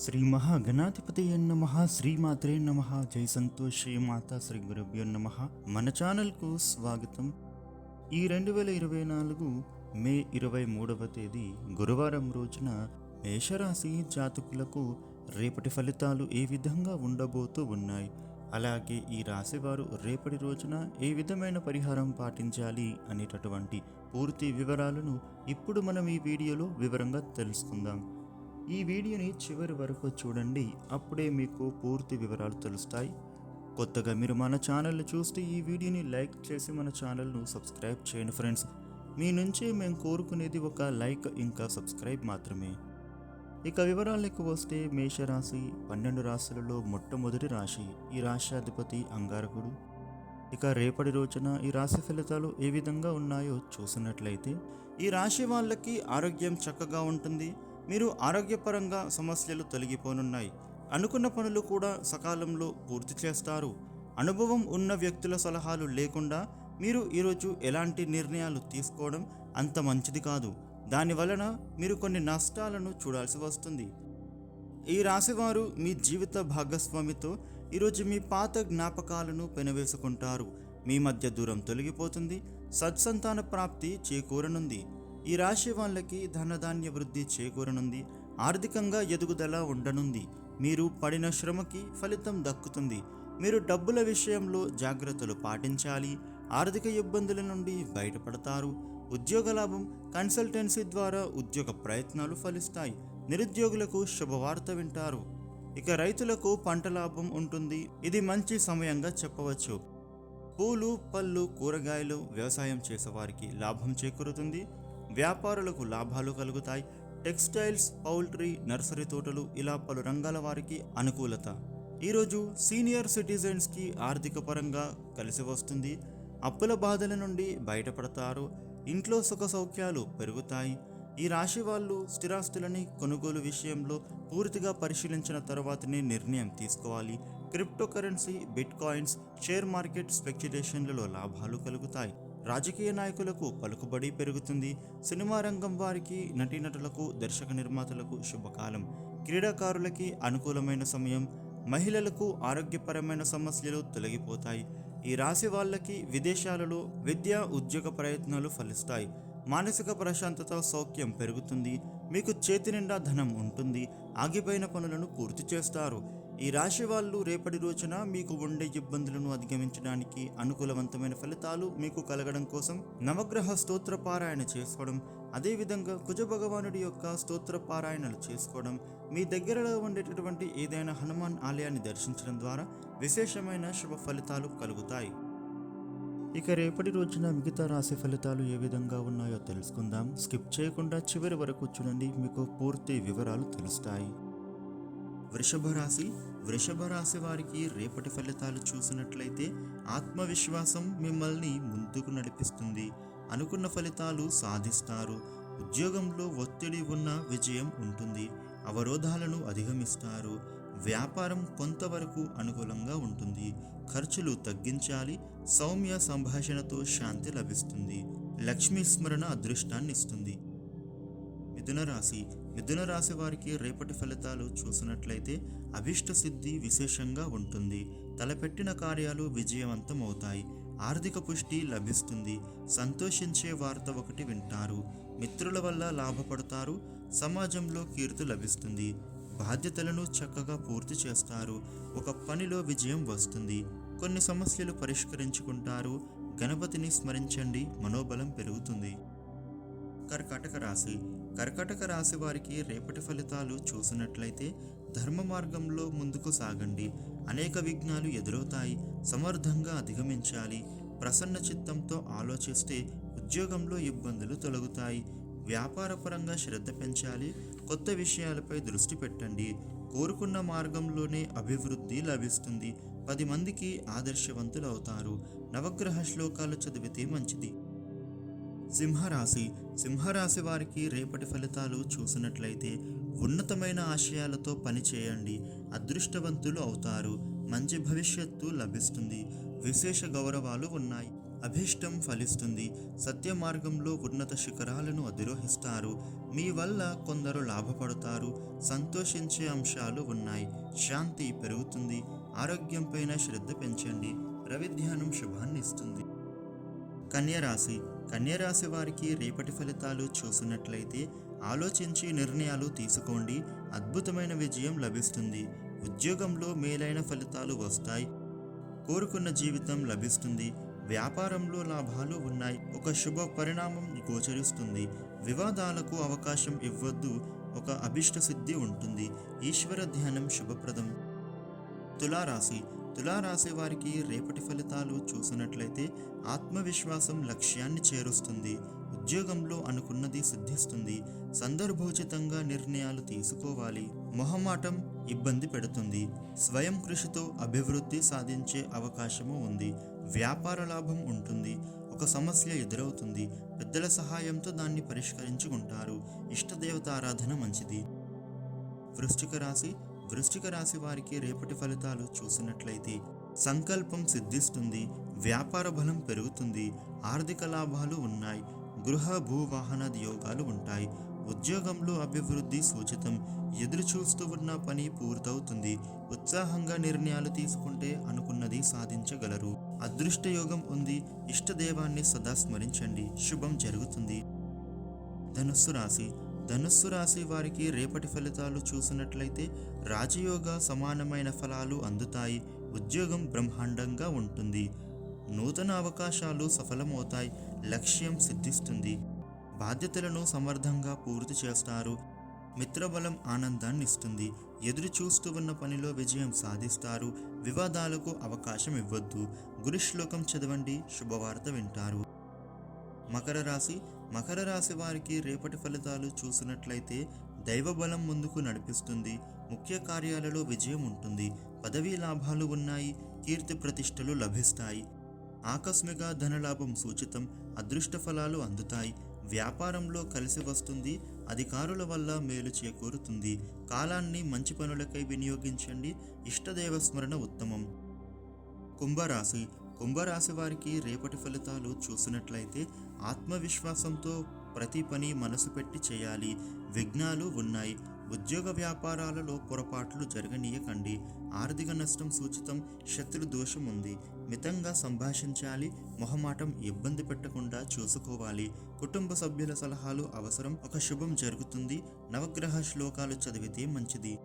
శ్రీ మహాగణాధిపతి నమ శ్రీమాత్రే నమ జై సంతోషి మాత శ్రీ గురుభ్యో నమ. మన ఛానల్కు స్వాగతం. ఈ రెండు వేల ఇరవై నాలుగు మే ఇరవై మూడవ తేదీ గురువారం రోజున మేషరాశి జాతకులకు రేపటి ఫలితాలు ఏ విధంగా ఉండబోతూ ఉన్నాయి? అలాగే ఈ రాశివారు రేపటి రోజున ఏ విధమైన పరిహారం పాటించాలి అనేటటువంటి పూర్తి వివరాలను ఇప్పుడు మనం ఈ వీడియోలో వివరంగా తెలుసుకుందాం. ఈ వీడియోని చివరి వరకు చూడండి అప్పుడే మీకు పూర్తి వివరాలు తెలుస్తాయి. కొత్తగా మీరు మన ఛానల్ని చూస్తే ఈ వీడియోని లైక్ చేసి మన ఛానల్ను సబ్స్క్రైబ్ చేయండి ఫ్రెండ్స్. మీ నుంచి మేము కోరుకునేది ఒక లైక్ ఇంకా సబ్స్క్రైబ్ మాత్రమే. ఇక వివరాలకు వస్తే మేషరాశి పన్నెండు రాశులలో మొట్టమొదటి రాశి ఈ రాశ్యాధిపతి అంగారకుడు. ఇక రేపటి రోజున ఈ రాశి ఫలితాలు ఏ విధంగా ఉన్నాయో చూసినట్లయితే ఈ రాశి వాళ్ళకి ఆరోగ్యం చక్కగా ఉంటుంది. మీరు ఆరోగ్యపరంగా సమస్యలు తొలగిపోనున్నాయి. అనుకున్న పనులు కూడా సకాలంలో పూర్తి చేస్తారు. అనుభవం ఉన్న వ్యక్తుల సలహాలు లేకుండా మీరు ఈరోజు ఎలాంటి నిర్ణయాలు తీసుకోవడం అంత మంచిది కాదు. దాని వలన మీరు కొన్ని నష్టాలను చూడాల్సి వస్తుంది. ఈ రాశివారు మీ జీవిత భాగస్వామితో ఈరోజు మీ పాత జ్ఞాపకాలను పెనవేసుకుంటారు. మీ మధ్య దూరం తొలగిపోతుంది. సత్సంతాన ప్రాప్తి చేకూరనుంది. ఈ రాశి వాళ్ళకి ధనధాన్య వృద్ధి చేకూరనుంది. ఆర్థికంగా ఎదుగుదల ఉండనుంది. మీరు పడిన శ్రమకి ఫలితం దక్కుతుంది. మీరు డబ్బుల విషయంలో జాగ్రత్తలు పాటించాలి. ఆర్థిక ఇబ్బందుల నుండి బయటపడతారు. ఉద్యోగ లాభం కన్సల్టెన్సీ ద్వారా ఉద్యోగ ప్రయత్నాలు ఫలిస్తాయి. నిరుద్యోగులకు శుభవార్త వింటారు. ఇక రైతులకు పంట లాభం ఉంటుంది. ఇది మంచి సమయంగా చెప్పవచ్చు. పూలు పళ్ళు కూరగాయలు వ్యవసాయం చేసేవారికి లాభం చేకూరుతుంది. వ్యాపారులకు లాభాలు కలుగుతాయి. టెక్స్టైల్స్ పౌల్ట్రీ నర్సరీ తోటలు ఇలా పలు రంగాల వారికి అనుకూలత. ఈరోజు సీనియర్ సిటిజన్స్కి ఆర్థిక పరంగా కలిసి వస్తుంది. అప్పుల బాధల నుండి బయటపడతారు. ఇంట్లో సుఖ సౌఖ్యాలు పెరుగుతాయి. ఈ రాశి వాళ్ళు స్థిరాస్తులని కొనుగోలు విషయంలో పూర్తిగా పరిశీలించిన తర్వాతనే నిర్ణయం తీసుకోవాలి. Crypto currency bitcoins share market స్పెక్యులేషన్లలో లాభాలు కలుగుతాయి. రాజకీయ నాయకులకు పలుకుబడి పెరుగుతుంది. సినిమా రంగం వారికి నటీనటులకు దర్శక నిర్మాతలకు శుభకాలం. క్రీడాకారులకి అనుకూలమైన సమయం మహిళలకు ఆరోగ్యపరమైన సమస్యలు తొలగిపోతాయి. ఈ రాశి వాళ్ళకి విదేశాలలో విద్య ఉద్యోగ ప్రయత్నాలు ఫలిస్తాయి. మానసిక ప్రశాంతత సౌఖ్యం పెరుగుతుంది. మీకు చేతి నిండా ధనం ఉంటుంది. ఆగిపోయిన పనులను పూర్తి చేస్తారు. ఈ రాశి వాళ్ళు రేపటి రోజున మీకు ఉండే ఇబ్బందులను అధిగమించడానికి అనుకూలవంతమైన ఫలితాలు మీకు కలగడం కోసం నవగ్రహ స్తోత్ర పారాయణ చేసుకోవడం అదేవిధంగా కుజ భగవానుడి యొక్క స్తోత్ర పారాయణలు చేసుకోవడం మీ దగ్గరలో ఉండేటటువంటి ఏదైనా హనుమాన్ ఆలయాన్ని దర్శించడం ద్వారా విశేషమైన శుభ ఫలితాలు కలుగుతాయి. ఇక రేపటి రోజున మిగతా రాశి ఫలితాలు ఏ విధంగా ఉన్నాయో తెలుసుకుందాం. స్కిప్ చేయకుండా చివరి వరకు చూడండి మీకు పూర్తి వివరాలు తెలుస్తాయి. వృషభ రాశి వృషభ రాశి వారికి రేపటి ఫలితాలు చూసినట్లయితే ఆత్మవిశ్వాసం మిమ్మల్ని ముందుకు నడిపిస్తుంది. అనుకున్న ఫలితాలు సాధిస్తారు. ఉద్యోగంలో ఒత్తిడి ఉన్న విజయం ఉంటుంది. అవరోధాలను అధిగమిస్తారు. వ్యాపారం కొంతవరకు అనుకూలంగా ఉంటుంది. ఖర్చులు తగ్గించాలి. సౌమ్య సంభాషణతో శాంతి లభిస్తుంది. లక్ష్మీ స్మరణ అదృష్టాన్ని ఇస్తుంది. మిథున రాశి. మిథున రాశి వారికి రేపటి ఫలితాలు చూసినట్లయితే అభిష్ట సిద్ధి విశేషంగా ఉంటుంది. తలపెట్టిన కార్యాలు విజయవంతం అవుతాయి ఆర్థిక పుష్టి లభిస్తుంది. సంతోషించే వార్త ఒకటి వింటారు. మిత్రుల వల్ల లాభపడతారు. సమాజంలో కీర్తి లభిస్తుంది. బాధ్యతలను చక్కగా పూర్తి చేస్తారు. ఒక పనిలో విజయం వస్తుంది. కొన్ని సమస్యలు పరిష్కరించుకుంటారు. గణపతిని స్మరించండి. మనోబలం పెరుగుతుంది. కర్కాటక రాశి. కర్కాటక రాశి వారికి రేపటి ఫలితాలు చూసినట్లయితే ధర్మ మార్గంలో ముందుకు సాగండి. అనేక విఘ్నాలు ఎదురవుతాయి. సమర్థంగా అధిగమించాలి. ప్రసన్న చిత్తంతో ఆలోచిస్తే ఉద్యోగంలో ఇబ్బందులు తొలగుతాయి. వ్యాపారపరంగా శ్రద్ధ పెంచాలి. కొత్త విషయాలపై దృష్టి పెట్టండి. కోరుకున్న మార్గంలోనే అభివృద్ధి లభిస్తుంది. పది మందికి ఆదర్శవంతులు అవుతారు నవగ్రహ శ్లోకాలు చదివితే మంచిది. సింహరాశి. సింహరాశి వారికి రేపటి ఫలితాలు చూసినట్లయితే ఉన్నతమైన ఆశయాలతో పనిచేయండి అదృష్టవంతులు అవుతారు. మంచి భవిష్యత్తు లభిస్తుంది. విశేష గౌరవాలు ఉన్నాయి. అభీష్టం ఫలిస్తుంది. సత్య మార్గంలో ఉన్నత శిఖరాలను అధిరోహిస్తారు. మీ వల్ల కొందరు లాభపడతారు. సంతోషించే అంశాలు ఉన్నాయి. శాంతి పెరుగుతుంది. ఆరోగ్యంపైన శ్రద్ధ పెంచండి. రవిధ్యానం శుభాన్ని ఇస్తుంది. కన్యరాశి కన్యరాశి వారికి రేపటి ఫలితాలు చూసినట్లయితే ఆలోచించి నిర్ణయాలు తీసుకోండి. అద్భుతమైన విజయం లభిస్తుంది. ఉద్యోగంలో మేలైన ఫలితాలు వస్తాయి. కోరుకున్న జీవితం లభిస్తుంది. వ్యాపారంలో లాభాలు ఉన్నాయి. ఒక శుభ పరిణామం గోచరిస్తుంది. వివాదాలకు అవకాశం ఇవ్వద్దు. ఒక అభిష్ట సిద్ధి ఉంటుంది. ఈశ్వర ధ్యానం శుభప్రదం. తులారాశి తులారాశి వారికి రేపటి ఫలితాలు చూసినట్లయితే ఆత్మవిశ్వాసం లక్ష్యాన్ని చేరుస్తుంది. ఉద్యోగంలో అనుకున్నది సిద్ధిస్తుంది. సందర్భోచితంగా నిర్ణయాలు తీసుకోవాలి. మొహమాటం ఇబ్బంది పెడుతుంది. స్వయం కృషితో అభివృద్ధి సాధించే అవకాశము ఉంది. వ్యాపార లాభం ఉంటుంది. ఒక సమస్య ఎదురవుతుంది. పెద్దల సహాయంతో దాన్ని పరిష్కరించుకుంటారు. ఇష్టదేవత ఆరాధన మంచిది. వృశ్చిక రాశి వృశ్చిక రాశి వారికి రేపటి ఫలితాలు చూసినట్లయితే సంకల్పం సిద్ధిస్తుంది వ్యాపార బలం పెరుగుతుంది ఆర్థిక లాభాలు ఉన్నాయి గృహ భూ వాహనాది యోగాలు ఉంటాయి. ఉద్యోగంలో అభివృద్ధి సూచితం. ఎదురు చూస్తూ ఉన్న పని పూర్తవుతుంది. ఉత్సాహంగా నిర్ణయాలు తీసుకుంటే అనుకున్నది సాధించగలరు. అదృష్ట యోగం ఉంది. ఇష్టదేవాన్ని సదా స్మరించండి. శుభం జరుగుతుంది. ధనుస్సు రాశి. ధనుస్సు రాశి వారికి రేపటి ఫలితాలు చూసినట్లయితే రాజయోగ సమానమైన ఫలాలు అందుతాయి. ఉద్యోగం బ్రహ్మాండంగా ఉంటుంది. నూతన అవకాశాలు సఫలమవుతాయి. లక్ష్యం సిద్ధిస్తుంది. బాధ్యతలను సమర్థంగా పూర్తి చేస్తారు. మిత్రబలం ఆనందాన్ని ఇస్తుంది. ఎదురు చూస్తూ ఉన్న పనిలో విజయం సాధిస్తారు. వివాదాలకు అవకాశం ఇవ్వద్దు. గురు శ్లోకం చదవండి. శుభవార్త వింటారు. మకర రాశి మకర రాశి వారికి రేపటి ఫలితాలు చూసినట్లయితే దైవబలం ముందుకు నడిపిస్తుంది. ముఖ్య కార్యాలలో విజయం ఉంటుంది. పదవీ లాభాలు ఉన్నాయి. కీర్తి ప్రతిష్టలు లభిస్తాయి. ఆకస్మిక ధనలాభం సూచితం. అదృష్ట ఫలాలు అందుతాయి. వ్యాపారంలో కలిసి వస్తుంది. అధికారుల వల్ల మేలు చేకూరుతుంది. కాలాన్ని మంచి పనులకై వినియోగించండి. ఇష్టదేవ స్మరణ ఉత్తమం. కుంభరాశి కుంభరాశి వారికి రేపటి ఫలితాలు చూసినట్లయితే ఆత్మవిశ్వాసంతో ప్రతి పని మనసు పెట్టి చేయాలి. విఘ్నాలు ఉన్నాయి. ఉద్యోగ వ్యాపారాలలో పొరపాట్లు జరగనీయకండి. ఆర్థిక నష్టం సూచితం. శత్రు దోషం ఉంది. మితంగా సంభాషించాలి. మొహమాటం ఇబ్బంది పెట్టకుండా చూసుకోవాలి. కుటుంబ సభ్యుల సలహాలు అవసరం. ఒక శుభం జరుగుతుంది. నవగ్రహ శ్లోకాలు చదివితే మంచిది.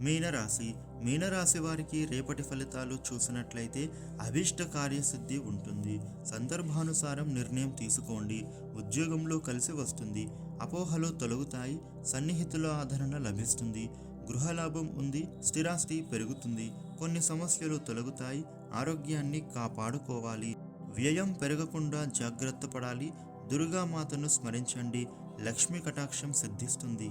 మీనరాశి. మీనరాశి వారికి రేపటి ఫలితాలు చూసినట్లయితే అభీష్ట కార్యసిద్ధి ఉంటుంది. సందర్భానుసారం నిర్ణయం తీసుకోండి. ఉద్యోగంలో కలిసి వస్తుంది. అపోహలు తొలగుతాయి. సన్నిహితుల ఆదరణ లభిస్తుంది. గృహలాభం ఉంది. స్థిరాస్తి పెరుగుతుంది. కొన్ని సమస్యలు తొలగుతాయి. ఆరోగ్యాన్ని కాపాడుకోవాలి. వ్యయం పెరగకుండా జాగ్రత్త పడాలి. దుర్గామాతను స్మరించండి. లక్ష్మీ కటాక్షం సిద్ధిస్తుంది.